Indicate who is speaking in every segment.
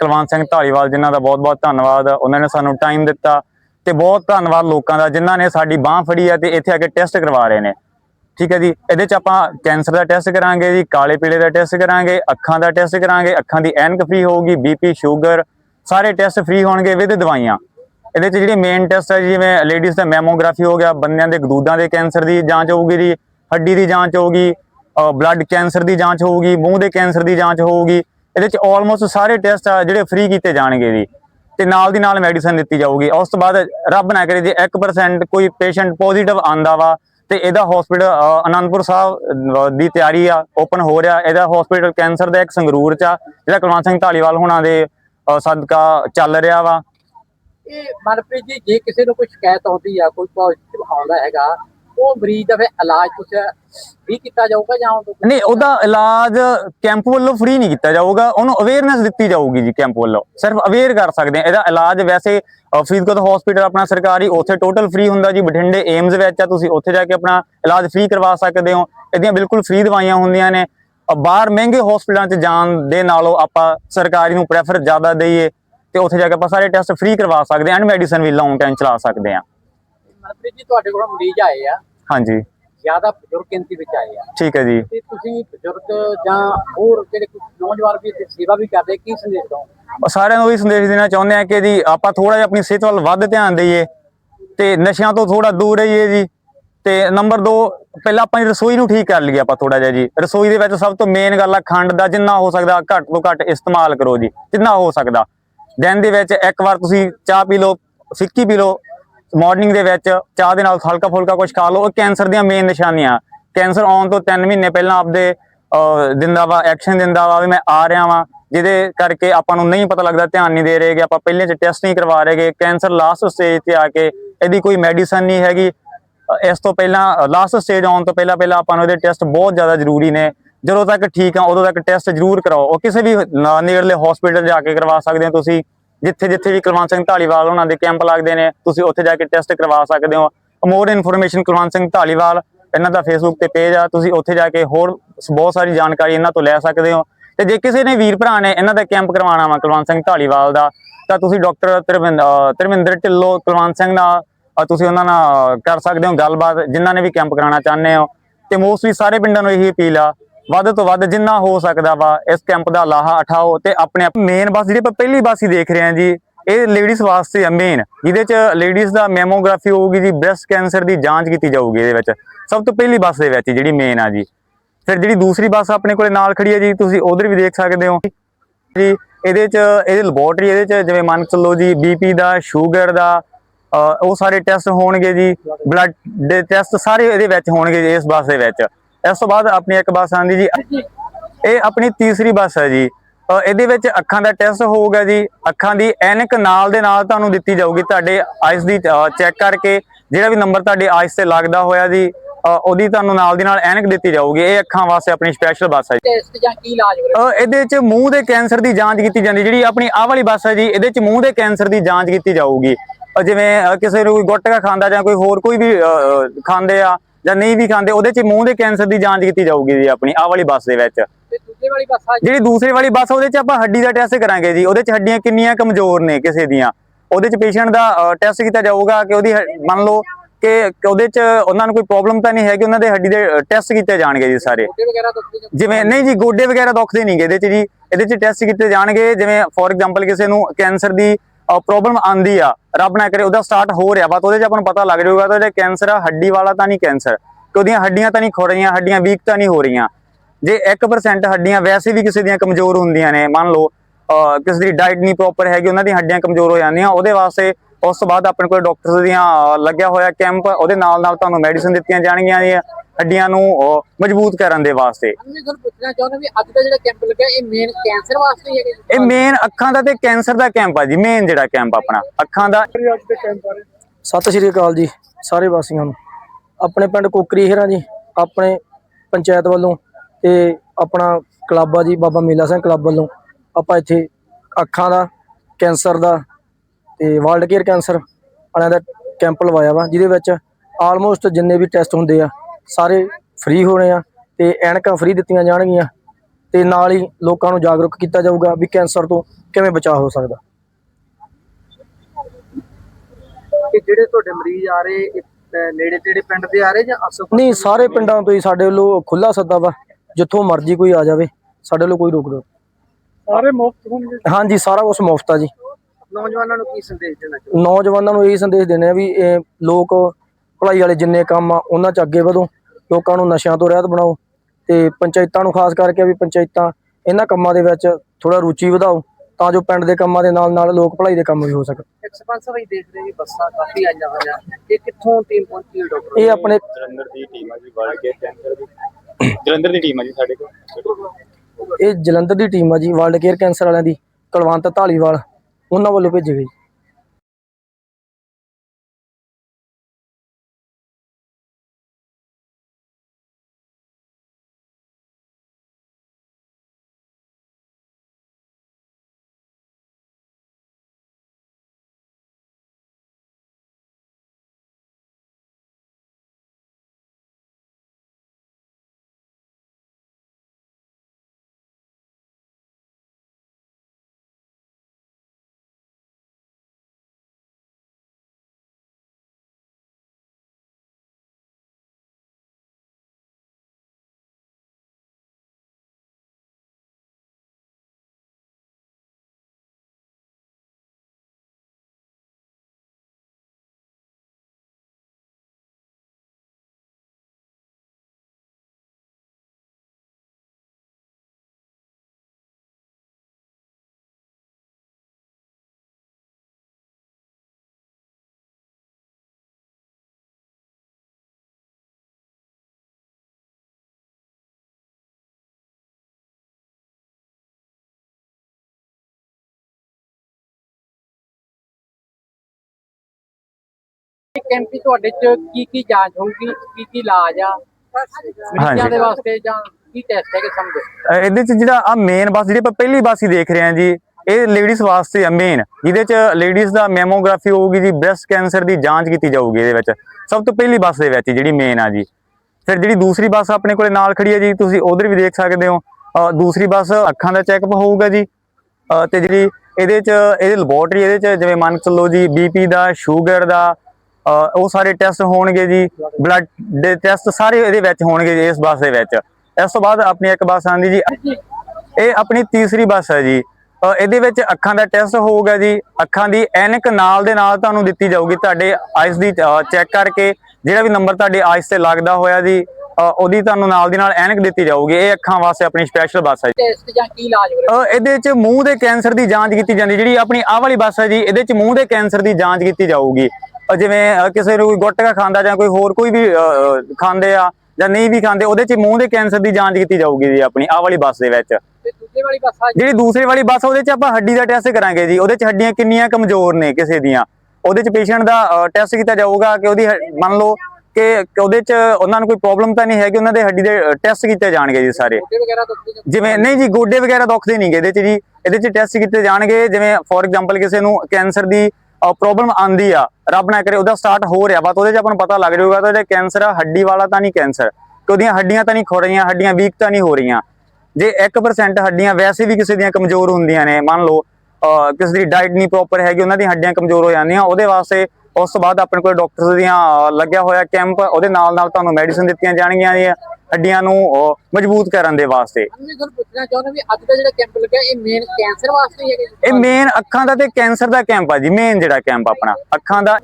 Speaker 1: ਕੁਲਵੰਤ ਸਿੰਘ ਢਾਲੀਵਾਲ ਜਿਨ੍ਹਾਂ ਦਾ ਬਹੁਤ-ਬਹੁਤ ਧੰਨਵਾਦ। ਉਹਨਾਂ ਨੇ ਸਾਨੂੰ ਟਾਈਮ ਦਿੱਤਾ ਤੇ ਬਹੁਤ ਧੰਨਵਾਦ ਲੋਕਾਂ ਦਾ, ਜਿਨ੍ਹਾਂ ਨੇ ਸਾਡੀ ਬਾਹ ਫੜੀ ਹੈ ਤੇ ਇੱਥੇ ਆ ਕੇ ਟੈਸਟ ਕਰਵਾ ਰਹੇ ਨੇ। ਠੀਕ ਹੈ ਜੀ? ਇਹਦੇ ਚ ਆਪਾਂ ਕੈਂਸਰ ਦਾ ਟੈਸਟ ਕਰਾਂਗੇ ਜੀ, ਕਾਲੇ ਪੀਲੇ ਦਾ ਟੈਸਟ ਕਰਾਂਗੇ, ਅੱਖਾਂ ਦਾ ਟੈਸਟ ਕਰਾਂਗੇ, ਅੱਖਾਂ ਦੀ ਐਨਕ ਫ੍ਰੀ ਹੋਊਗੀ ਬੀਪੀ ਸ਼ੂਗਰ ਸਾਰੇ ਟੈਸਟ ਫ੍ਰੀ ਹੋਣਗੇ ਵਿਦ ਦਵਾਈਆਂ। ਇਹਦੇ ਚ ਜਿਹੜੇ ਮੇਨ ਟੈਸਟ ਹੈ ਜਿਵੇਂ ਲੇਡੀਜ਼ ਦਾ ਮੈਮੋਗ੍ਰਾਫੀ ਹੋ ਗਿਆ, ਬੰਦਿਆਂ ਦੇ ਗਦੂਦਾਂ ਦੇ ਕੈਂਸਰ ਦੀ ਜਾਂਚ ਹੋਊਗੀ ਜੀ, ਹੱਡੀ ਦੀ ਜਾਂਚ ਹੋਊਗੀ ਬਲੱਡ ਕੈਂਸਰ ਦੀ ਜਾਂਚ ਹੋਊਗੀ, ਮੂੰਹ ਦੇ ਕੈਂਸਰ ਦੀ ਜਾਂਚ ਹੋਊਗੀ ਇਹਦੇ ਚ ਆਲਮੋਸਟ ਸਾਰੇ ਟੈਸਟ ਆ ਜਿਹੜੇ ਫ੍ਰੀ ਕੀਤੇ ਜਾਣਗੇ ਜੀ। ਤੇ ਨਾਲ ਦੀ ਨਾਲ ਮੈਡੀਸਨ ਦਿੱਤੀ ਜਾਊਗੀ। ਉਸ ਤੋਂ ਬਾਅਦ ਰੱਬ ਨਾ ਕਰੇ ਜੇ 1% ਕੋਈ ਪੇਸ਼ੈਂਟ ਪੋਜ਼ਿਟਿਵ ਆਂਦਾ ਵਾ, ਤੇ ਇਹਦਾ ਹਸਪੀਟਲ ਅਨੰਦਪੁਰ ਸਾਹਿਬ ਦੀ ਤਿਆਰੀ ਆ ਓਪਨ ਹੋ ਰਿਹਾ। ਇਹਦਾ ਹਸਪੀਟਲ ਕੈਂਸਰ ਦਾ ਇੱਕ ਸੰਗਰੂਰ ਚ ਜਿਹੜਾ ਕੁਲਵੰਤ ਸਿੰਘ ਢਾਲੀਵਾਲ ਹੋਣਾ ਦੇ ਸਦਕਾ ਚੱਲ ਰਿਹਾ ਵਾ।
Speaker 2: ਇਹ ਮਨਪ੍ਰੀਤ ਜੀ, ਜੇ ਕਿਸੇ ਨੂੰ ਕੋਈ ਸ਼ਿਕਾਇਤ ਆਉਂਦੀ ਆ, ਕੋਈ ਪੋਜ਼ਿਟਿਵ ਆਉਂਦਾ ਹੈਗਾ ਉਹ ਮਰੀਜ਼ ਦਾ ਫਿਰ ਇਲਾਜ ਕੁਛ ਵੀ ਕੀਤਾ ਜਾਊਗਾ ਜਾਂ ਉਹ
Speaker 1: ਨਹੀਂ ਉਹਦਾ ਇਲਾਜ ਕੈਂਪ ਵੱਲੋਂ ਫ੍ਰੀ ਨਹੀਂ ਕੀਤਾ ਜਾਊਗਾ। ਉਹਨੂੰ ਅਵੇਅਰਨੈਸ ਦਿੱਤੀ ਜਾਊਗੀ ਜੀ ਕੈਂਪ ਵੱਲੋਂ। ਸਿਰਫ ਅਵੇਅਰ ਕਰ ਸਕਦੇ ਆ ਇਹਦਾ ਇਲਾਜ ਵੈਸੇ ਅ, ਫਰੀਦਕੋਟ ਹਸਪੀਟਲ ਆਪਣਾ ਸਰਕਾਰੀ ਉੱਥੇ ਟੋਟਲ ਫ੍ਰੀ ਹੁੰਦਾ ਜੀ। ਬਠਿੰਡੇ ਏਮਜ਼ ਵਿੱਚ ਆ। ਤੁਸੀਂ ਉੱਥੇ ਜਾ ਕੇ ਆਪਣਾ ਇਲਾਜ ਫ੍ਰੀ ਕਰਵਾ ਸਕਦੇ ਹੋ। ਇਹਦੀਆਂ ਬਿਲਕੁਲ ਫ੍ਰੀ ਦਵਾਈਆਂ ਹੁੰਦੀਆਂ ਨੇ। ਅ, ਬਾਹਰ ਮਹਿੰਗੇ ਹਸਪੀਟਲਾਂ 'ਚ ਜਾਣ ਦੇ ਨਾਲੋਂ ਆਪਾਂ ਸਰਕਾਰੀ ਨੂੰ ਪ੍ਰੈਫਰ ਜ਼ਿਆਦਾ ਦਈਏ। ਤੇ ਉੱਥੇ ਜਾ ਕੇ ਆਪਾਂ ਸਾਰੇ ਟੈਸਟ ਫ੍ਰੀ ਕਰਵਾ ਸਕਦੇ ਹਾਂ। ਐਂਡ ਮੈਡੀਸਨ ਵੀ ਲੌਂਗ ਟਾਈਮ ਚਲਾ ਸਕਦੇ ਹਾਂ।
Speaker 2: ਮਨਪ੍ਰੀਤ ਜੀ ਤੁਹਾਡੇ ਕੋਲ ਮਰੀਜ਼ ਆਏ ਆ।
Speaker 1: ਹਾਂਜੀ।
Speaker 2: ਜ਼ਿਆਦਾ ਬਜ਼ੁਰਗ ਗਿਣਤੀ ਵਿੱਚ ਆਏ ਆ।
Speaker 1: ਠੀਕ ਹੈ ਜੀ।
Speaker 2: ਤੇ ਤੁਸੀਂ ਬਜ਼ੁਰਗ ਜਾਂ ਹੋਰ ਜਿਹੜੇ ਕੁਝ ਨੌਜਵਾਨ ਵੀ ਇੱਥੇ ਸੇਵਾ ਵੀ ਕਰਦੇ ਕੀ ਸੰਦੇਸ਼ ਦੋ
Speaker 1: ਉਹ ਸਾਰਿਆਂ ਨੂੰ ਵੀ ਸੰਦੇਸ਼ ਦੇਣਾ ਚਾਹੁੰਦੇ ਆ ਕਿ ਜੀ ਆਪਾਂ ਥੋੜਾ ਜਿਹਾ ਆਪਣੀ ਸਿਹਤ ਵੱਲ ਵੱਧ ਧਿਆਨ ਦਈਏ ਤੇ ਨਸ਼ਿਆਂ ਤੋਂ ਥੋੜਾ ਦੂਰ ਰਹੀਏ ਜੀ। ਤੇ ਨੰਬਰ 2 ਪਹਿਲਾਂ ਆਪਾਂ ਰਸੋਈ ਨੂੰ ਠੀਕ ਕਰ ਲਈਏ ਆਪਾਂ ਥੋੜਾ ਜਿਹਾ ਜੀ। ਰਸੋਈ ਦੇ ਵਿੱਚ ਸਭ ਤੋਂ ਮੇਨ ਗੱਲ ਆ ਖੰਡ ਦਾ ਜਿੰਨਾ ਹੋ ਸਕਦਾ ਘੱਟ ਤੋਂ ਘੱਟ ਇਸਤੇਮਾਲ ਕਰੋ ਜੀ ਜਿੰਨਾ ਹੋ ਸਕਦਾ। ਦਿਨ ਦੇ ਵਿੱਚ ਇੱਕ ਵਾਰ ਤੁਸੀਂ ਚਾਹ ਪੀ ਲਓ ਫਿੱਕੀ ਪੀ ਲਓ ਮਾਰਨਿੰਗ ਦੇ ਵਿੱਚ ਚਾਹ ਦੇ ਨਾਲ ਹਲਕਾ ਫੁਲਕਾ ਕੁਝ ਖਾ ਲਓ। ਉਹ ਕੈਂਸਰ ਦੀਆਂ ਮੇਨ ਨਿਸ਼ਾਨੀਆਂ। ਕੈਂਸਰ ਆਉਣ ਤੋਂ 3 ਮਹੀਨੇ ਪਹਿਲਾਂ ਆਪਦੇ ਦਿੰਦਾ ਵਾ ਐਕਸ਼ਨ ਦਿੰਦਾ ਵਾ ਵੀ ਮੈਂ ਆ ਰਿਹਾ ਵਾਂ। ਜਿਹਦੇ ਕਰਕੇ ਆਪਾਂ ਨੂੰ ਨਹੀਂ ਪਤਾ ਲੱਗਦਾ, ਧਿਆਨ ਨਹੀਂ ਦੇ ਰਹੇਗੇ ਆਪਾਂ ਪਹਿਲੇ ਚ ਟੈਸਟ ਨਹੀਂ ਕਰਵਾ ਰਹੇਗੇ ਕੈਂਸਰ ਲਾਸਟ ਸਟੇਜ ਤੇ ਆ ਕੇ ਇਹਦੀ ਕੋਈ ਮੈਡੀਸਨ ਨਹੀਂ ਹੈਗੀ। ਇਸ ਤੋਂ ਪਹਿਲਾਂ ਲਾਸਟ ਸਟੇਜ ਆਉਣ ਤੋਂ ਪਹਿਲਾਂ ਪਹਿਲਾਂ ਆਪਾਂ ਨੂੰ ਇਹਦੇ ਟੈਸਟ ਬਹੁਤ ਜ਼ਿਆਦਾ ਜ਼ਰੂਰੀ ਨੇ। ਜਦੋਂ ਤੱਕ ਠੀਕ ਆ, ਉਦੋਂ ਤੱਕ ਟੈਸਟ ਜ਼ਰੂਰ ਕਰਾਓ। ਉਹ ਕਿਸੇ ਵੀ ਨੇੜਲੇ ਹਸਪੀਟਲ ਜਾ ਕੇ ਕਰਵਾ ਸਕਦੇ ਹੋ ਤੁਸੀਂ। ਜਿੱਥੇ ਜਿੱਥੇ ਵੀ ਕੁਲਵੰਤ ਸਿੰਘ ਢਾਲੀਵਾਲ ਉਹਨਾਂ ਦੇ ਕੈਂਪ ਲੱਗਦੇ ਨੇ, ਤੁਸੀਂ ਉੱਥੇ ਜਾ ਕੇ ਟੈਸਟ ਕਰਵਾ ਸਕਦੇ ਹੋ। ਮੋਰ ਇਨਫੋਰਮੇਸ਼ਨ ਕੁਲਵੰਤ ਸਿੰਘ ਢਾਲੀਵਾਲ ਇਹਨਾਂ ਦਾ ਫੇਸਬੁੱਕ ਤੇ ਪੇਜ ਆ, ਤੁਸੀਂ ਉੱਥੇ ਜਾ ਕੇ ਹੋਰ ਬਹੁਤ ਸਾਰੀ ਜਾਣਕਾਰੀ ਇਹਨਾਂ ਤੋਂ ਲੈ ਸਕਦੇ ਹੋ। ਤੇ ਜੇ ਕਿਸੇ ਨੇ ਵੀਰ ਭਰਾ ਨੇ ਇਹਨਾਂ ਦਾ ਕੈਂਪ ਕਰਵਾਉਣਾ ਵਾ ਕੁਲਵੰਤ ਸਿੰਘ ਢਾਲੀਵਾਲ ਦਾ, ਤਾਂ ਤੁਸੀਂ ਡਾਕਟਰ ਧਰਮਿੰਦਰ ਢਿੱਲੋਂ ਕੁਲਵੰਤ ਸਿੰਘ ਨਾਲ ਤੁਸੀਂ ਉਹਨਾਂ ਨਾਲ ਕਰ ਸਕਦੇ ਹੋ ਗੱਲਬਾਤ, ਜਿਨ੍ਹਾਂ ਨੇ ਵੀ ਕੈਂਪ ਕਰਾਉਣਾ ਚਾਹੁੰਦੇ ਹੋ। ਤੇ ਮੋਸਟਲੀ ਸਾਰੇ ਪਿੰਡਾਂ ਨੂੰ ਇਹੀ ਅਪੀਲ ਆ ਵੱਧ ਤੋਂ ਵੱਧ ਜਿੰਨਾ ਹੋ ਸਕਦਾ ਵਾ, ਇਸ ਕੈਂਪ ਦਾ ਲਾਹਾ ਉਠਾਓ ਤੇ ਆਪਣੇ ਮੇਨ ਬੱਸ ਜਿਹੜੀ ਆਪਾਂ ਪਹਿਲੀ ਬੱਸ ਹੀ ਦੇਖ ਰਹੇ ਹਾਂ ਜੀ, ਇਹ ਲੇਡੀਜ਼ ਵਾਸਤੇ ਆ ਮੇਨ ਜਿਹਦੇ ਚ ਲੇਡੀਜ਼ ਦਾ ਮੈਮੋਗ੍ਰਾਫੀ ਹੋਊਗੀ ਜੀ ਬ੍ਰੈਸਟ ਕੈਂਸਰ ਦੀ ਜਾਂਚ ਕੀਤੀ ਜਾਊਗੀ ਇਹਦੇ ਵਿੱਚ। ਸਭ ਤੋਂ ਪਹਿਲੀ ਬੱਸ ਦੇ ਵਿੱਚ ਜਿਹੜੀ ਮੇਨ ਆ ਜੀ। ਫਿਰ ਜਿਹੜੀ ਦੂਸਰੀ ਬੱਸ ਆਪਣੇ ਕੋਲੇ ਨਾਲ ਖੜੀ ਹੈ ਜੀ, ਤੁਸੀਂ ਉਧਰ ਵੀ ਦੇਖ ਸਕਦੇ ਹੋ। ਜੀ, ਇਹਦੇ ਚ ਇਹਦੇ ਲੈਬੋਰਟਰੀ ਇਹਦੇ ਚ, ਜਿਵੇਂ ਮੰਨ ਕੇ ਚੱਲੋ ਜੀ ਬੀਪੀ ਦਾ ਸ਼ੂਗਰ ਦਾ ਉਹ ਸਾਰੇ ਟੈਸਟ ਹੋਣਗੇ ਜੀ ਬਲੱਡ ਦੇ ਟੈਸਟ ਸਾਰੇ ਇਹਦੇ ਵਿੱਚ ਹੋਣਗੇ ਜੀ, ਇਸ ਬੱਸ ਦੇ ਵਿੱਚ। ਇਸ ਤੋਂ ਬਾਅਦ ਆਪਣੀ ਇੱਕ ਬੱਸ ਆਂਦੀ ਜੀ। ਇਹ ਆਪਣੀ ਤੀਸਰੀ ਬੱਸ ਹੈ ਜੀ। ਇਹਦੇ ਵਿੱਚ ਅੱਖਾਂ ਦਾ ਟੈਸਟ ਹੋਊਗਾ ਜੀ। ਅੱਖਾਂ ਦੀ ਐਨਕ ਨਾਲ ਦੇ ਨਾਲ ਤੁਹਾਨੂੰ ਦਿੱਤੀ ਜਾਊਗੀ ਤੁਹਾਡੇ ਆਈਸ ਦੀ ਚੈੱਕ ਕਰਕੇ ਜਿਹੜਾ ਵੀ ਨੰਬਰ ਤੁਹਾਡੇ ਆਈਸ ਤੇ ਲੱਗਦਾ ਹੋਇਆ ਜੀ ਉਹਦੀ ਤੁਹਾਨੂੰ ਨਾਲ ਦੀ ਨਾਲ ਐਨਕ ਦਿੱਤੀ ਜਾਊਗੀ। ਇਹ ਅੱਖਾਂ ਵਾਸਤੇ ਆਪਣੀ ਸਪੈਸ਼ਲ ਬੱਸ ਹੈ ਜੀ।
Speaker 2: ਟੈਸਟ ਜਾਂ ਕੀ ਇਲਾਜ ਹੋ
Speaker 1: ਅ, ਇਹਦੇ ਚ ਮੂੰਹ ਦੇ ਕੈਂਸਰ ਦੀ ਜਾਂਚ ਕੀਤੀ ਜਾਂਦੀ ਜਿਹੜੀ ਆਪਣੀ ਆਹ ਵਾਲੀ ਬੱਸ ਹੈ ਜੀ ਇਹਦੇ ਚ ਮੂੰਹ ਦੇ ਕੈਂਸਰ ਦੀ ਜਾਂਚ ਕੀਤੀ ਜਾਊਗੀ। ਜਿਵੇਂ ਕਿਸੇ ਨੂੰ ਕੋਈ ਗੁਟਕਾ ਖਾਂਦਾ ਜਾਂ ਕੋਈ ਹੋਰ ਕੋਈ ਵੀ ਖਾਂਦੇ ਆ ਜਾਂ ਨਹੀਂ ਵੀ ਖਾਂਦੇ ਉਹਦੇ ਚ ਮੂੰਹ ਦੇ ਕੈਂਸਰ ਦੀ ਜਾਂਚ ਕੀਤੀ ਜਾਊਗੀ ਜੀ ਆਪਣੀ ਆਹ ਵਾਲੀ ਬੱਸ ਦੇ ਵਿੱਚ।
Speaker 2: ਤੇ ਦੂਜੇ ਵਾਲੀ ਬੱਸ ਆ
Speaker 1: ਜਿਹੜੀ ਦੂਸਰੀ ਵਾਲੀ ਬੱਸ ਉਹਦੇ ਚ ਆਪਾਂ ਹੱਡੀ ਦਾ ਟੈਸਟ ਕਰਾਂਗੇ ਜੀ। ਉਹਦੇ ਚ ਹੱਡੀਆਂ ਕਿੰਨੀਆਂ ਕਮਜ਼ੋਰ ਨੇ ਕਿਸੇ ਦੀਆਂ? ਉਹਦੇ ਚ ਪੇਸ਼ੈਂਟ ਦਾ ਟੈਸਟ ਕੀਤਾ ਜਾਊਗਾ ਕਿ ਉਹਦੀ ਮੰਨ ਲਓ ਕਿ ਉਹਦੇ ਚ ਉਹਨਾਂ ਨੂੰ ਕੋਈ ਪ੍ਰੋਬਲਮ ਤਾਂ ਨਹੀਂ ਹੈਗੀ ਉਹਨਾਂ ਦੇ ਹੱਡੀ ਦੇ ਟੈਸਟ ਕੀਤੇ ਜਾਣਗੇ ਜੀ ਸਾਰੇ? ਜਿਵੇਂ ਨਹੀਂ ਜੀ ਗੋਡੇ ਵਗੈਰਾ ਦੁਖਦੇ ਨਹੀਂਗੇ ਇਹਦੇ ਚ ਜੀ। ਇਹਦੇ ਚ ਟੈਸਟ ਕੀਤੇ ਜਾਣਗੇ ਜਿਵੇਂ ਫੋਰ ਐਗਜ਼ਾਮਪਲ ਕਿਸੇ ਨੂੰ ਕੈਂਸਰ ਦੀ ਪ੍ਰੋਬਲਮ ਆਂਦੀ ਆ। ਰੱਬ ਨਾ ਕਰੇ ਉਹਦਾ ਸਟਾਰਟ ਹੋ ਰਿਹਾ ਵਾ ਤਾਂ ਉਹਦੇ ਚ ਆਪਾਂ ਨੂੰ ਪਤਾ ਲੱਗ ਜਾਊਗਾ ਤਾਂ ਜੇ ਕੈਂਸਰ ਆ, ਹੱਡੀ ਵਾਲਾ ਤਾਂ ਨਹੀਂ ਕੈਂਸਰ ਕਿ ਉਹਦੀਆਂ ਹੱਡੀਆਂ ਤਾਂ ਨਹੀਂ ਖੋ ਰਹੀਆਂ, ਹੱਡੀਆਂ ਵੀਕ ਤਾਂ ਨਹੀਂ ਹੋ ਰਹੀਆਂ। ਜੇ 1% ਹੱਡੀਆਂ ਵੈਸੇ ਵੀ ਕਿਸੇ ਦੀਆਂ ਕਮਜ਼ੋਰ ਹੁੰਦੀਆਂ ਨੇ, ਮੰਨ ਲਓ ਕਿਸੇ ਦੀ ਡਾਈਟ ਨਹੀਂ ਪ੍ਰੋਪਰ ਹੈਗੀ, ਉਹਨਾਂ ਦੀਆਂ ਹੱਡੀਆਂ ਕਮਜ਼ੋਰ ਹੋ ਜਾਂਦੀਆਂ, ਉਹਦੇ ਵਾਸਤੇ ਉਸ ਤੋਂ ਬਾਅਦ ਆਪਣੇ ਕੋਲ ਡਾਕਟਰਸ ਦੀਆਂ ਲੱਗਿਆ ਹੋਇਆ ਕੈਂਪ ਉਹਦੇ ਨਾਲ ਨਾਲ ਤੁਹਾਨੂੰ ਮੈਡੀਸਿਨ ਦਿੱਤੀਆਂ ਜਾਣਗੀਆਂ ਜੀ ਹੱਡੀਆਂ ਨੂੰ ਮਜ਼ਬੂਤ ਕਰਨ ਦੇ ਵਾਸਤੇ।
Speaker 2: ਮੈਂ ਤੁਹਾਨੂੰ ਪੁੱਛਣਾ ਚਾਹੁੰਦਾ ਵੀ ਅੱਜ ਦਾ ਜਿਹੜਾ ਕੈਂਪ ਲੱਗਿਆ ਇਹ ਮੇਨ ਕੈਂਸਰ ਵਾਸਤੇ ਹੀ ਹੈਗਾ ਜੀ?
Speaker 1: ਇਹ ਮੇਨ ਅੱਖਾਂ ਦਾ ਤੇ ਕੈਂਸਰ ਦਾ ਕੈਂਪ ਆ ਜੀ ਮੇਨ ਜਿਹੜਾ ਕੈਂਪ ਆਪਣਾ। ਅੱਖਾਂ ਦਾ
Speaker 3: ਸਤਿ ਸ਼੍ਰੀ ਅਕਾਲ ਜੀ ਸਾਰੇ ਵਾਸੀਆਂ ਨੂੰ। ਆਪਣੇ ਪਿੰਡ ਕੋਕਰੀ ਹਿਰਾਂ ਜੀ ਆਪਣੇ ਪੰਚਾਇਤ ਵੱਲੋਂ ਤੇ ਆਪਣਾ ਕਲੱਬ ਆ ਜੀ ਬਾਬਾ ਮੇਲਾ ਸਿੰਘ ਕਲੱਬ ਵੱਲੋਂ। ਆਪਾਂ ਇੱਥੇ ਅੱਖਾਂ ਦਾ ਕੈਂਸਰ ਦਾ ਤੇ ਵਰਲਡ ਕੇਅਰ ਕੈਂਸਰ ਵਾਲਿਆਂ ਦਾ ਕੈਂਪ ਲਵਾਇਆ ਵਾ ਜਿਹਦੇ ਵਿੱਚ ਆਲਮੋਸਟ ਜਿੰਨੇ ਵੀ ਟੈਸਟ ਹੁੰਦੇ ਆ ਸਾਰੇ ਫ੍ਰੀ ਹੋਣੇ ਆ ਤੇ ਐਨਕਾਂ ਫ੍ਰੀ ਦਿੱਤੀਆਂ ਜਾਣਗੀਆਂ ਤੇ ਨਾਲ ਹੀ ਲੋਕਾਂ ਨੂੰ ਜਾਗਰੂਕ ਕੀਤਾ ਜਾਊਗਾ ਵੀ ਕੈਂਸਰ ਤੋਂ ਕਿਵੇਂ ਬਚਾਅ ਹੋ ਸਕਦਾ।
Speaker 2: ਕਿ ਜਿਹੜੇ ਤੁਹਾਡੇ ਮਰੀਜ਼ ਆ ਰਹੇ ਇਹ, ਨੇੜੇ ਤੇੜੇ ਪਿੰਡ ਦੇ ਆ ਰਹੇ ਜਾਂ ਆਸੋ
Speaker 3: ਨਹੀਂ ਸਾਰੇ ਪਿੰਡਾਂ ਤੋਂ ਹੀ ਸਾਡੇ ਵੱਲੋਂ ਖੁੱਲਾ ਸੱਦਾ ਵਾ ਜਿੱਥੋਂ ਮਰਜ਼ੀ ਕੋਈ ਆ ਜਾਵੇ ਸਾਡੇ ਵੱਲੋਂ ਕੋਈ ਰੋਕ ਰੋਕ
Speaker 2: ਸਾਰੇ ਮੁਫਤ ਹੋਣਗੇ?
Speaker 3: ਹਾਂਜੀ ਸਾਰਾ ਕੁਝ ਮੁਫਤ ਆ ਜੀ।
Speaker 2: ਨੌਜਵਾਨਾਂ ਨੂੰ ਕੀ ਸੰਦੇਸ਼ ਦੇਣਾ ਚਾਹੁੰਦੇ
Speaker 3: ਨੌਜਵਾਨਾਂ ਨੂੰ ਇਹ ਸੰਦੇਸ਼ ਦੇਣੇ ਵੀ ਇਹ ਲੋਕ ਭਲਾਈ ਵਾਲੇ ਜਿੰਨੇ ਕੰਮ ਆ ਉਹਨਾਂ 'ਚ ਅੱਗੇ ਵਧੋ ਲੋਕਾਂ ਨੂੰ ਨਸ਼ਿਆਂ ਤੋਂ ਰਹਿਤ ਬਣਾਓ ਤੇ ਪੰਚਾਇਤਾਂ ਨੂੰ ਖਾਸ ਕਰਕੇ ਵੀ ਪੰਚਾਇਤਾਂ ਇਹਨਾਂ ਕੰਮਾਂ ਦੇ ਵਿੱਚ ਥੋੜਾ ਰੁਚੀ ਵਧਾਓ ਤਾਂ ਜੋ ਪਿੰਡ ਦੇ ਕੰਮਾਂ ਦੇ ਨਾਲ ਨਾਲ ਲੋਕ ਭਲਾਈ ਦੇ ਕੰਮ ਵੀ ਹੋ ਸਕਣ।
Speaker 2: ਐਕਸਪੈਂਸ ਵੀ ਦੇਖ ਰਹੇ ਵੀ ਬੱਸਾਂ ਕਾਫੀ ਆਈਆਂ ਹੋਈਆਂ। ਇਹ ਕਿੱਥੋਂ ਟੀਮ ਪਹੁੰਚੀ ਹੈ ਡਾਕਟਰ?
Speaker 3: ਇਹ ਆਪਣੇ
Speaker 1: ਜਲੰਧਰ ਦੀ ਟੀਮ ਆ ਜੀ ਵਰਲਡ ਕੇ ਕੈਂਸਰ ਦੀ। ਜਲੰਧਰ ਦੀ ਟੀਮ ਆ ਜੀ ਸਾਡੇ ਕੋਲ।
Speaker 3: ਇਹ ਜਲੰਧਰ ਦੀ ਟੀਮ ਆ ਜੀ ਵਰਲਡ ਕੇਅਰ ਕੈਂਸਰ ਵਾਲਿਆਂ ਦੀ ਕੁਲਵੰਤ ਢਾਲੀਵਾਲ ਉਹਨਾਂ ਵੱਲੋਂ
Speaker 2: ਕੈਂਪੀ ਤੁਹਾਡੇ ਚ ਕੀ ਕੀ ਜਾਂਚ ਹੋਊਗੀ ਕੀ ਕੀ ਇਲਾਜ ਆ? ਮਰੀਜ਼ਾਂ ਦੇ ਵਾਸਤੇ ਜਾਂ ਕੀ ਟੈਸਟ ਹੈਗੇ ਸਮਝੋ।
Speaker 1: ਅਹ ਇਹਦੇ ਚ ਜਿਹੜਾ ਆ ਮੇਨ ਬੱਸ ਜਿਹੜੀ ਆਪਾਂ ਪਹਿਲੀ ਬੱਸ ਹੀ ਦੇਖ ਰਹੇ ਹਾਂ ਜੀ ਇਹ ਲੇਡੀਜ਼ ਵਾਸਤੇ ਆ ਮੇਨ ਜਿਹਦੇ ਚ ਲੇਡੀਜ਼ ਦਾ ਮੈਮੋਗ੍ਰਾਫੀ ਹੋਊਗੀ ਜੀ ਬ੍ਰੈਸਟ ਕੈਂਸਰ ਦੀ ਜਾਂਚ ਕੀਤੀ ਜਾਊਗੀ ਇਹਦੇ ਵਿੱਚ। ਸਭ ਤੋਂ ਪਹਿਲੀ ਬੱਸ ਦੇ ਵਿੱਚ ਜਿਹੜੀ ਮੇਨ ਆ ਜੀ। ਫਿਰ ਜਿਹੜੀ ਦੂਸਰੀ ਬੱਸ ਆਪਣੇ ਕੋਲੇ ਨਾਲ ਖੜੀ ਹੈ ਜੀ ਤੁਸੀਂ ਉਧਰ ਵੀ ਦੇਖ ਸਕਦੇ ਹੋ। ਦੂਸਰੀ ਬੱਸ ਅੱਖਾਂ ਦਾ ਚੈੱਕਅਪ ਹੋਊਗਾ ਜੀ। ਤੇ ਜਿਹੜੀ ਇਹਦੇ ਚ ਇਹਦੇ ਲੈਬੋਰਟਰੀ ਇਹਦੇ ਚ ਜਿਵੇਂ ਮੰਨ ਚੱਲੋ ਜੀ ਬੀਪੀ ਦਾ ਸ਼ੂਗਰ ਦਾ ਉਹ ਸਾਰੇ ਟੈਸਟ ਹੋਣਗੇ ਜੀ ਬਲੱਡ ਦੇ ਟੈਸਟ ਸਾਰੇ ਇਹਦੇ ਵਿੱਚ ਹੋਣਗੇ ਜੀ ਇਸ ਬੱਸ ਦੇ ਵਿੱਚ। ਇਸ ਤੋਂ ਬਾਅਦ ਆਪਣੀ ਇੱਕ ਬੱਸ ਆਂਦੀ ਜੀ ਇਹ ਆਪਣੀ ਤੀਸਰੀ ਬੱਸ ਹੈ ਜੀ। ਇਹਦੇ ਵਿੱਚ ਅੱਖਾਂ ਦਾ ਟੈਸਟ ਹੋਊਗਾ ਜੀ ਅੱਖਾਂ ਦੀ ਐਨਕ ਨਾਲ ਦੇ ਨਾਲ ਤੁਹਾਨੂੰ ਦਿੱਤੀ ਜਾਊਗੀ ਤੁਹਾਡੇ ਆਈਸ ਦੀ ਚੈੱਕ ਕਰਕੇ ਜਿਹੜਾ ਵੀ ਨੰਬਰ ਤੁਹਾਡੇ ਆਈਸ ਤੇ ਲੱਗਦਾ ਹੋਇਆ ਜੀ ਉਹਦੀ ਤੁਹਾਨੂੰ ਨਾਲ ਦੀ ਨਾਲ ਐਨਕ ਦਿੱਤੀ ਜਾਊਗੀ। ਇਹ ਅੱਖਾਂ ਵਾਸਤੇ ਆਪਣੀ ਸਪੈਸ਼ਲ ਬੱਸ ਹੈ ਜੀ।
Speaker 2: ਟੈਸਟ ਜਾਂ ਕੀ ਇਲਾਜ ਹੋ ਰਿਹਾ?
Speaker 1: ਅ, ਇਹਦੇ ਵਿੱਚ ਮੂੰਹ ਦੇ ਕੈਂਸਰ ਦੀ ਜਾਂਚ ਕੀਤੀ ਜਾਂਦੀ ਜਿਹੜੀ ਆਪਣੀ ਆਹ ਵਾਲੀ ਬੱਸ ਹੈ ਜੀ ਇਹਦੇ ਵਿੱਚ ਮੂੰਹ ਦੇ ਕੈਂਸਰ ਦੀ ਜਾਂਚ ਕੀਤੀ ਜਾਊਗੀ। ਜਿਵੇਂ ਕਿਸੇ ਨੂੰ ਕੋਈ ਗੁਟਕਾ ਖਾਂਦਾ ਜਾਂ ਕੋਈ ਹੋਰ ਕੋਈ ਵੀ ਖਾਂਦੇ ਆ ਜਾਂ ਨਹੀਂ ਵੀ ਖਾਂਦੇ ਉਹਦੇ ਚ ਮੂੰਹ ਦੇ ਕੈਂਸਰ ਦੀ ਜਾਂਚ ਕੀਤੀ ਜਾਊਗੀ ਜੀ ਆਪਣੀ ਆਹ ਵਾਲੀ ਬੱਸ ਦੇ ਵਿੱਚ।
Speaker 2: ਆ
Speaker 1: ਜਿਹੜੀ ਦੂਸਰੀ ਵਾਲੀ ਬੱਸ ਉਹਦੇ ਚ ਆਪਾਂ ਹੱਡੀ ਦਾ ਟੈਸਟ ਕਰਾਂਗੇ ਜੀ ਉਹਦੇ ਚ ਹੱਡੀਆਂ ਕਿੰਨੀਆਂ ਕਮਜ਼ੋਰ ਨੇ ਕਿਸੇ ਦੀਆਂ। ਉਹਦੇ ਚ ਪੇਸ਼ੈਂਟ ਦਾ ਟੈਸਟ ਕੀਤਾ ਜਾਊਗਾ ਕਿ ਉਹਦੀ ਮੰਨ ਲਓ ਕਿ ਉਹਦੇ ਚ ਉਹਨਾਂ ਨੂੰ ਕੋਈ ਪ੍ਰੋਬਲਮ ਤਾਂ ਨਹੀਂ ਹੈਗੀ ਉਹਨਾਂ ਦੇ ਹੱਡੀ ਦੇ ਟੈਸਟ ਕੀਤੇ ਜਾਣਗੇ ਜੀ ਸਾਰੇ। ਜਿਵੇਂ ਨਹੀਂ ਜੀ ਗੋਡੇ ਵਗੈਰਾ ਦੁਖਦੇ ਨਹੀਂਗੇ ਇਹਦੇ ਚ ਜੀ ਇਹਦੇ ਚ ਟੈਸਟ ਕੀਤੇ ਜਾਣਗੇ ਜਿਵੇਂ ਫੋਰ ਐਗਜ਼ਾਮਪਲ ਕਿਸੇ ਨੂੰ ਕੈਂਸਰ ਦੀ ਪ੍ਰੋਬਲਮ ਆਂਦੀ ਆ। ਰੱਬ ਨਾ ਕਰੇ, ਉਹਦਾ ਸਟਾਰਟ ਹੋ ਰਿਹਾ ਵਾ ਤਾਂ ਉਹਦੇ ਚ ਆਪਾਂ ਨੂੰ ਪਤਾ ਲੱਗ ਜਾਊਗਾ ਤਾਂ ਜਿਹੜਾ ਕੈਂਸਰ ਆ, ਹੱਡੀ ਵਾਲਾ ਤਾਂ ਨਹੀਂ ਕੈਂਸਰ ਕਿ ਉਹਦੀਆਂ ਹੱਡੀਆਂ ਤਾਂ ਨਹੀਂ ਖੋ ਰਹੀਆਂ, ਹੱਡੀਆਂ ਵੀਕ ਤਾਂ ਨਹੀਂ ਹੋ ਰਹੀਆਂ। ਜੇ 1% ਹੱਡੀਆਂ ਵੈਸੇ ਵੀ ਕਿਸੇ ਦੀਆਂ ਕਮਜ਼ੋਰ ਹੁੰਦੀਆਂ ਨੇ, ਮੰਨ ਲਓ, ਅਹ ਕਿਸੇ ਦੀ ਡਾਈਟ ਨਹੀਂ ਪ੍ਰੋਪਰ ਹੈਗੀ, ਉਹਨਾਂ ਦੀਆਂ ਹੱਡੀਆਂ ਕਮਜ਼ੋਰ ਹੋ ਜਾਂਦੀਆਂ, ਉਹਦੇ ਵਾਸਤੇ ਉਸ ਤੋਂ ਬਾਅਦ ਆਪਣੇ ਕੋਲ ਡਾਕਟਰਸ ਦੀਆਂ ਲੱਗਿਆ ਹੋਇਆ ਕੈਂਪ ਉਹਦੇ ਨਾਲ ਨਾਲ ਤੁਹਾਨੂੰ ਮੈਡੀਸਿਨ ਦਿੱਤੀਆਂ ਜਾਣਗੀਆਂ ਜੀ। ਹੱਡੀਆਂ ਨੂੰ ਮਜ਼ਬੂਤ ਕਰਨ ਦੇ ਵਾਸਤੇ।
Speaker 2: ਮੈਂ ਤੁਹਾਨੂੰ ਪੁੱਛਣਾ ਚਾਹੁੰਦਾ ਵੀ ਅੱਜ ਦਾ ਜਿਹੜਾ ਕੈਂਪ ਲੱਗਿਆ ਇਹ ਮੇਨ ਕੈਂਸਰ ਵਾਸਤੇ ਹੀ ਹੈਗਾ?
Speaker 1: ਇਹ ਮੇਨ ਅੱਖਾਂ ਦਾ ਤੇ ਕੈਂਸਰ ਦਾ ਕੈਂਪ ਆ ਜੀ ਮੇਨ ਜਿਹੜਾ ਕੈਂਪ ਆਪਣਾ। ਅੱਖਾਂ ਦਾ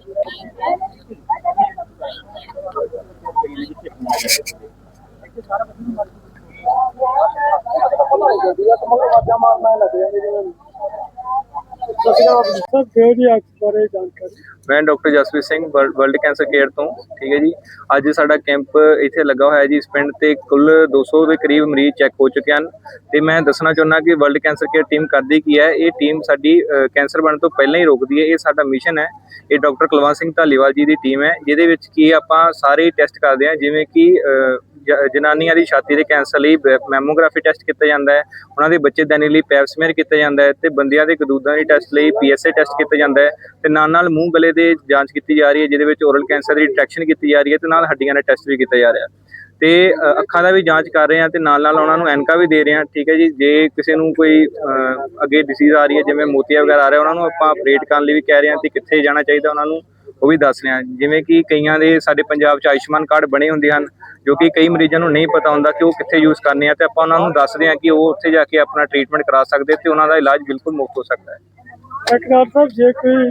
Speaker 4: ਮੈਂ ਡਾਕਟਰ ਜਸਵੀਰ ਸਿੰਘ ਵਰਲ- ਵਰਲਡ ਕੈਂਸਰ ਕੇਅਰ ਤੋਂ, ਠੀਕ ਹੈ ਜੀ। ਅੱਜ ਸਾਡਾ ਕੈਂਪ ਇੱਥੇ ਲੱਗਾ ਹੋਇਆ ਜੀ, ਇਸ ਪਿੰਡ ਤੇ ਕੁੱਲ 200 ਦੇ ਕਰੀਬ ਮਰੀਜ਼ ਚੈੱਕ ਹੋ ਚੁੱਕੇ ਹਨ। ਤੇ ਮੈਂ ਦੱਸਣਾ ਚਾਹੁੰਦਾ ਕਿ ਵਰਲਡ ਕੈਂਸਰ ਕੇਅਰ ਟੀਮ ਕਰਦੀ ਕੀ ਹੈ, ਇਹ ਟੀਮ ਸਾਡੀ ਕੈਂਸਰ ਬਣਨ ਤੋਂ ਪਹਿਲਾਂ ਹੀ ਰੋਕਦੀ ਹੈ। ਇਹ ਸਾਡਾ ਮਿਸ਼ਨ ਹੈ। ਇਹ ਡਾਕਟਰ ਕੁਲਵੰਤ ਸਿੰਘ ਢਾਲੀਵਾਲ ਜੀ ਦੀ ਟੀਮ ਹੈ, ਜਿਹਦੇ ਵਿੱਚ ਕੀ ਆਪਾਂ ਸਾਰੇ ਟੈਸਟ ਕਰਦੇ ਹਾਂ, ਜਿਵੇਂ ਕਿ ਜਨਾਨੀਆਂ ਦੀ ਛਾਤੀ ਦੇ ਕੈਂਸਰ ਲਈ ਮੈਮੋਗ੍ਰਾਫੀ ਟੈਸਟ ਕੀਤਾ ਜਾਂਦਾ ਹੈ। ਉਹਨਾਂ ਦੇ ਬੱਚੇ ਬੱਚੇਦਾਨੀ ਲਈ ਪੈਪ ਸਮੀਅਰ ਕੀਤਾ ਜਾਂਦਾ ਹੈ ਤੇ ਬੰਦਿਆਂ ਦੇ ਕਦੂਦਾਂ ਦੀ ਟੈਸਟ ਲਈ ਪੀਐਸਏ ਟੈਸਟ ਕੀਤਾ ਜਾਂਦਾ ਹੈ ਤੇ ਨਾਲ ਨਾਲ ਮੂੰਹ ਗਲੇ ਦੇ ਜਾਂਚ ਕੀਤੀ ਜਾ ਰਹੀ ਹੈ, ਜਿਹਦੇ ਵਿੱਚ ਓਰਲ ਕੈਂਸਰ ਦੀ ਡਿਟੈਕਸ਼ਨ ਕੀਤੀ ਜਾ ਰਹੀ ਹੈ ਤੇ ਨਾਲ ਹੱਡੀਆਂ ਦਾ ਟੈਸਟ ਵੀ ਕੀਤਾ ਜਾ ਰਿਹਾ ਹੈ ਤੇ ਅੱਖਾਂ ਦਾ ਵੀ ਜਾਂਚ ਕਰ ਰਹੇ ਹਾਂ ਤੇ ਨਾਲ ਨਾਲ ਉਹਨਾਂ ਨੂੰ ਐਨਕਾ ਵੀ ਦੇ ਰਹੇ ਹਾਂ, ਠੀਕ ਹੈ ਜੀ। ਜੇ ਕਿਸੇ ਨੂੰ ਕੋਈ ਅੱਗੇ ਡਿਸੀਜ਼ ਆ ਰਹੀ ਹੈ, ਜਿਵੇਂ ਮੋਤੀਆ ਵਗੈਰਾ ਆ ਰਿਹਾ, ਉਹਨਾਂ ਨੂੰ ਆਪਾਂ ਆਪਰੇਟ ਕਰਨ ਲਈ ਵੀ ਕਹਿ ਰਹੇ ਹਾਂ ਤੇ ਕਿੱਥੇ ਜਾਣਾ ਚਾਹੀਦਾ ਉਹਨਾਂ ਨੂੰ। ਉਹ ਵੀ ਦੱਸ ਰਹੇ। ਜਿਵੇਂ ਕਿ ਕਈਆਂ ਦੇ ਸਾਡੇ ਪੰਜਾਬ 'ਚ ਆਯੁਸ਼ਮਾਨ ਕਾਰਡ ਬਣੇ ਹੁੰਦੇ ਹਨ ਜੋ ਕਿ ਕਈ ਮਰੀਜ਼ਾਂ ਨੂੰ ਨਹੀਂ ਪਤਾ ਹੁੰਦਾ ਕਿ ਉਹ ਕਿੱਥੇ ਯੂਜ਼ ਕਰਨੇ ਆ ਤੇ ਆਪਾਂ ਉਹਨਾਂ ਨੂੰ ਦੱਸਦੇ ਹਾਂ ਕਿ ਉਹ ਉੱਥੇ ਜਾ ਕੇ ਆਪਣਾ ਟ੍ਰੀਟਮੈਂਟ ਕਰਾ ਸਕਦੇ ਤੇ ਉਹਨਾਂ ਦਾ ਇਲਾਜ ਬਿਲਕੁਲ ਮੁਫਤ ਹੋ ਸਕਦਾ ਹੈ।
Speaker 5: ਡਾਕਟਰ ਸਾਹਿਬ ਜੇ ਕੋਈ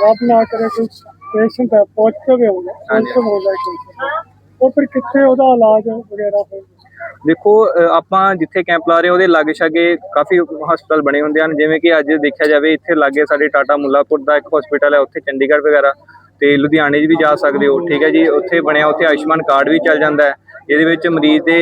Speaker 5: ਰੱਬ ਨਾ ਕਰੇ ਕੋਈ ਪੇਸ਼ੈਂਟ ਪੋਜ਼ਿਟਿਵ ਹੋ ਗਿਆ ਪੋਜ਼ਿਟਿਵ ਹੋ ਗਿਆ ਉਹ ਫਿਰ ਕਿੱਥੇ ਉਹਦਾ ਇਲਾਜ ਵਗੈਰਾ ਹੋਏਗਾ?
Speaker 4: ਦੇਖੋ ਆਪਾਂ ਜਿੱਥੇ ਕੈਂਪ ਲਾ ਰਹੇ ਉਹਦੇ ਲਾਗੇ ਛਾਗੇ ਕਾਫੀ ਹਸਪਤਾਲ ਬਣੇ ਹੁੰਦੇ ਹਨ। ਜਿਵੇਂ ਕਿ ਅੱਜ ਦੇਖਿਆ ਜਾਵੇ, ਇੱਥੇ ਲਾਗੇ ਸਾਡੇ ਟਾਟਾ ਮੁੱਲਾਪੁਰ ਦਾ ਇੱਕ ਹਸਪੀਟਲ ਹੈ, ਉੱਥੇ ਚੰਡੀਗੜ੍ਹ ਵਗੈਰਾ ਤੇ ਲੁਧਿਆਣੇ 'ਚ ਵੀ ਜਾ ਸਕਦੇ ਹੋ, ਠੀਕ ਹੈ ਜੀ। ਉੱਥੇ ਬਣਿਆ, ਉੱਥੇ ਆਯੁਸ਼ਮਾਨ ਕਾਰਡ ਵੀ ਚੱਲ ਜਾਂਦਾ ਹੈ। ਜਿਹਦੇ ਵਿੱਚ ਮਰੀਜ਼ ਦੇ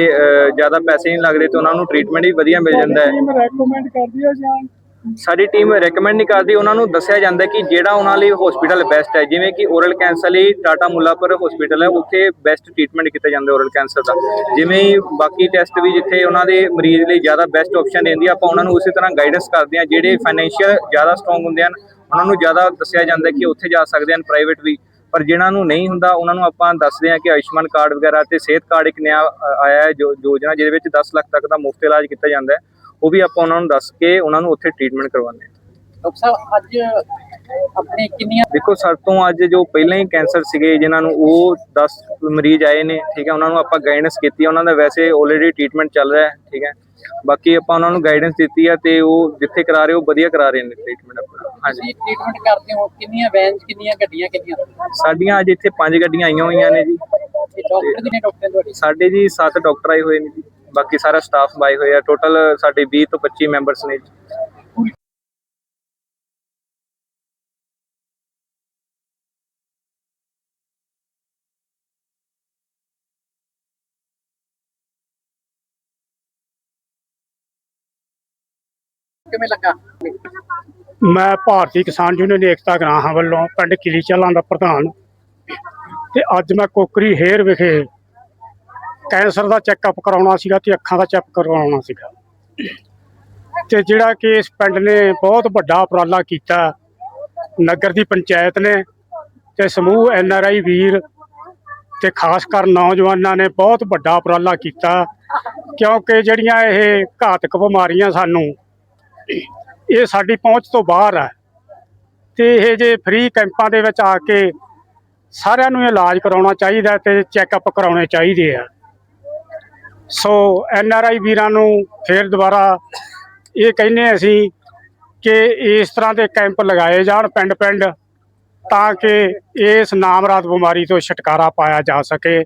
Speaker 4: ਜ਼ਿਆਦਾ ਪੈਸੇ ਨਹੀਂ ਲੱਗਦੇ ਤੇ ਉਹਨਾਂ ਨੂੰ ਟ੍ਰੀਟਮੈਂਟ ਵੀ ਵਧੀਆ ਮਿਲ ਜਾਂਦਾ ਹੈ।
Speaker 5: ਟੀਮ ਰეკਮੈਂਡ ਕਰਦੀ ਹੈ ਜਾਂ
Speaker 4: ਸਾਡੀ ਟੀਮ ਰეკਮੈਂਡ ਨਹੀਂ ਕਰਦੀ, ਉਹਨਾਂ ਨੂੰ ਦੱਸਿਆ ਜਾਂਦਾ ਕਿ ਜਿਹੜਾ ਉਹਨਾਂ ਲਈ ਹਸਪੀਟਲ ਬੈਸਟ ਹੈ, ਜਿਵੇਂ ਕਿ ਓਰਲ ਕੈਂਸਰ ਲਈ ਟਾਟਾ ਮੁੱਲਾਪੁਰ ਹਸਪੀਟਲ ਹੈ, ਉੱਥੇ ਬੈਸਟ ਟ੍ਰੀਟਮੈਂਟ ਕੀਤਾ ਜਾਂਦਾ ਓਰਲ ਕੈਂਸਰ ਦਾ। ਜਿਵੇਂ ਹੀ ਬਾਕੀ ਟੈਸਟ ਵੀ ਜਿੱਥੇ ਉਹਨਾਂ ਦੇ ਮਰੀਜ਼ ਲਈ ਜ਼ਿਆਦਾ ਬੈਸਟ ਆਪਸ਼ਨ ਰਹਿੰਦੀ ਆਪਾਂ ਉਹਨਾਂ ਨੂੰ ਉਸੇ ਤਰ੍ਹਾਂ ਗਾਈਡੈਂਸ ਕਰਦੇ ਹਾਂ, ਜਿਹੜੇ ਫਾਈਨੈਂਸ਼ੀਅਲ ਜ਼ਿਆਦਾ ਸਟਰੋਂਗ ਹੁੰਦੇ ਹਨ, ਉਹਨਾਂ ਨੂੰ ਜ਼ਿਆਦਾ ਦੱਸਿਆ ਜਾਂਦਾ ਕਿ ਉੱਥੇ ਜਾ ਸਕਦੇ ਹਨ ਪ੍ਰਾਈਵੇਟ ਵੀ। ਪਰ ਜਿਨ੍ਹਾਂ ਨੂੰ ਨਹੀਂ ਹੁੰਦਾ, ਉਹਨਾਂ ਨੂੰ ਆਪਾਂ ਦੱਸਦੇ ਹਾਂ ਕਿ ਆਯੁਸ਼ਮਾਨ ਕਾਰਡ ਵਗੈਰਾ ਤੇ ਸਿਹਤ ਕਾਰਡ ਇੱਕ ਨਿਆ ਆਇਆ ਹੈ ਜੋ, ਯੋਜਨਾ ਜਿਹਦੇ ਵਿੱਚ 10 ਲੱਖ ਤੱਕ ਦਾ ਮੁਫਤ ਇਲਾਜ ਕੀਤਾ ਜਾਂਦਾ ਹੈ। ਉਹ ਵੀ ਆਪਾਂ ਉਹਨਾਂ ਨੂੰ ਦੱਸ ਕੇ ਉਹਨਾਂ ਨੂੰ ਉੱਥੇ ਟ੍ਰੀਟਮੈਂਟ ਕਰਵਾਉਂਦੇ ਹਾਂ।
Speaker 2: ਡਾਕਟਰ ਸਾਹਿਬ ਅੱਜ ਆਪਣੇ ਕਿੰਨੀਆਂ
Speaker 4: ਦੇਖੋ ਸਰ ਤੋਂ ਅੱਜ ਜੋ ਪਹਿਲਾਂ ਹੀ ਕੈਂਸਰ ਸੀਗੇ ਜਿਨ੍ਹਾਂ ਨੂੰ ਉਹ 10 ਮਰੀਜ਼ ਆਏ ਨੇ ਠੀਕ ਹੈ ਉਹਨਾਂ ਨੂੰ ਆਪਾਂ ਗਾਈਡੈਂਸ ਕੀਤੀ ਉਹਨਾਂ ਦਾ ਵੈਸੇ ਆਲਰੇਡੀ ਟ੍ਰੀਟਮੈਂਟ ਚੱਲ ਰਿਹਾ ਹੈ ਠੀਕ ਹੈ। ਬਾਕੀ ਆਪਾਂ ਉਹਨਾਂ ਨੂੰ ਗਾਈਡੈਂਸ ਦਿੱਤੀ ਹੈ ਤੇ ਉਹ ਜਿੱਥੇ ਕਰਾ ਰਹੇ ਉਹ ਵਧੀਆ ਕਰਾ ਰਹੇ ਨੇ ਟ੍ਰੀਟਮੈਂਟ ਆਪਣਾ। ਹਾਂਜੀ।
Speaker 2: ਟ੍ਰੀਟਮੈਂਟ ਕਰਦੇ ਹੋ ਕਿੰਨੀਆਂ ਵੈਨਸ ਕਿੰਨੀਆਂ ਗੱਡੀਆਂ ਕਿੰਨੀਆਂ
Speaker 4: ਸਾਡੀਆਂ ਅੱਜ ਇੱਥੇ ਪੰਜ ਗੱਡੀਆਂ ਆਈਆਂ ਹੋਈਆਂ ਨੇ ਜੀ।
Speaker 2: ਡਾਕਟਰ ਤੁਹਾਡੇ?
Speaker 4: ਸਾਡੇ ਜੀ 7 ਡਾਕਟਰ ਆਏ ਹੋਏ ਨੇ ਜੀ। ਬਾਕੀ ਸਾਰਾ ਸਟਾਫ ਆਏ ਹੋਏ ਆ। ਟੋਟਲ ਸਾਡੇ 20 ਤੋਂ 25 ਮੈਂਬਰਸ ਨੇ ਜੀ।
Speaker 2: ਕਿਵੇਂ ਲੱਗਾ?
Speaker 5: ਮੈਂ ਭਾਰਤੀ ਕਿਸਾਨ ਯੂਨੀਅਨ ਏਕਤਾ ਗ੍ਰਾਹਾਂ ਵੱਲੋਂ ਪਿੰਡ ਕਿਲੀ ਚਾਲਾਂ ਦਾ ਪ੍ਰਧਾਨ। ਤੇ ਅੱਜ ਮੈਂ ਕੋਕਰੀ ਹੇਰ ਵਿਖੇ ਕੈਂਸਰ ਦਾ ਚੈੱਕਅਪ ਕਰਾਉਣਾ ਸੀਗਾ ਤੇ ਅੱਖਾਂ ਦਾ ਚੈੱਕ ਕਰਵਾਉਣਾ ਸੀਗਾ। ਤੇ ਜਿਹੜਾ ਕਿ ਇਸ ਪਿੰਡ ਨੇ ਬਹੁਤ ਵੱਡਾ ਉਪਰਾਲਾ ਕੀਤਾ, ਨਗਰ ਦੀ ਪੰਚਾਇਤ ਨੇ ਤੇ ਸਮੂਹ ਐਨ ਆਰ ਆਈ ਵੀਰ ਤੇ ਖਾਸ ਕਰ ਨੌਜਵਾਨਾਂ ਨੇ ਬਹੁਤ ਵੱਡਾ ਉਪਰਾਲਾ ਕੀਤਾ, ਕਿਉਂਕਿ ਜਿਹੜੀਆਂ ਇਹ ਘਾਤਕ ਬਿਮਾਰੀਆਂ ਸਾਨੂੰ, ਇਹ ਸਾਡੀ ਪਹੁੰਚ ਤੋਂ ਬਾਹਰ ਹੈ ਤੇ ਇਹ ਜੇ ਫ੍ਰੀ ਕੈਂਪਾਂ ਦੇ ਵਿੱਚ ਆ ਕੇ ਸਾਰਿਆਂ ਨੂੰ ਇਲਾਜ ਕਰਾਉਣਾ ਚਾਹੀਦਾ ਤੇ ਚੈੱਕਅਪ ਕਰਾਉਣੇ ਚਾਹੀਦੇ ਆ। ਸੋ ਐਨ ਆਰ ਆਈ ਵੀਰਾਂ ਨੂੰ ਫੇਰ ਦੁਬਾਰਾ ਇਹ ਕਹਿੰਨੇ ਅਸੀਂ ਕਿ ਇਸ ਤਰ੍ਹਾਂ ਦੇ ਕੈਂਪ ਲਗਾਏ ਜਾਣ ਪਿੰਡ ਪਿੰਡ ਤਾਂ ਕਿ ਇਸ ਨਾਮਰਾਤ ਬਿਮਾਰੀ ਤੋਂ ਛੁਟਕਾਰਾ ਪਾਇਆ ਜਾ ਸਕੇ।